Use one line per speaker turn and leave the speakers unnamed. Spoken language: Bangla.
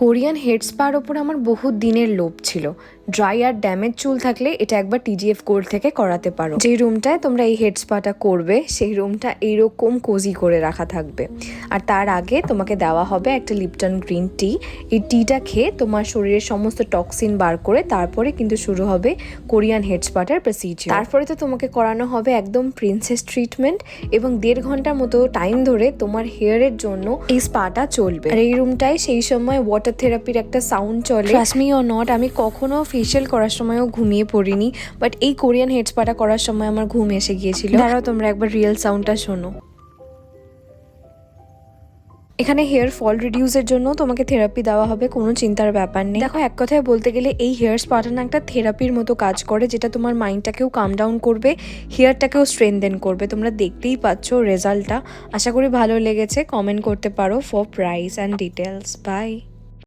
কোরিয়ান হেডস্পার ওপর আমার বহু দিনের লোভ ছিল। ড্রাই আর ড্যামেজ চুল থাকলে এটা একবার টিজিএফ কোড থেকে করাতে পারো। যে রুমটায় তোমরা এই হেড স্পাটা করবে, সেই রুমটা এইরকম কোজি করে রাখা থাকবে। আর তার আগে তোমাকে দেওয়া হবে একটা লিপটন গ্রিন টি এই টিটা খেয়ে তোমার শরীরের সমস্ত টক্সিন বার করে তারপরে কিন্তু শুরু হবে কোরিয়ান হেড স্পাটার প্রসিজিওর তারপরে তো তোমাকে করানো হবে একদম প্রিন্সেস ট্রিটমেন্ট এবং দেড় ঘণ্টার মতো টাইম ধরে তোমার হেয়ারের জন্য এই স্পাটা চলবে। আর এই রুমটায় সেই সময় ওয়াটার থেরাপির একটা সাউন্ড চলে। ট্রাস্ট মি ও নট আমি কখনো ফেশিয়াল করার সময়ও ঘুমিয়ে পড়িনি বাট এই কোরিয়ান হেড স্পাটা করার সময় আমার ঘুম এসে গিয়েছিল। দাঁড়াও তোমরা একবার রিয়েল সাউন্ডটা শোনো। এখানে হেয়ার ফল রিডিউসের জন্য তোমাকে থেরাপি দেওয়া হবে কোনো চিন্তার ব্যাপার নেই। দেখো এক কথায় বলতে গেলে এই হেয়ার স্পাটা না একটা থেরাপির মতো কাজ করে যেটা তোমার মাইন্ডটাকেও কাম ডাউন করবে হেয়ারটাকেও স্ট্রেনদেন করবে। তোমরা দেখতেই পাচ্ছ রেজাল্টটা আশা করি ভালো লেগেছে কমেন্ট করতে পারো for price and details bye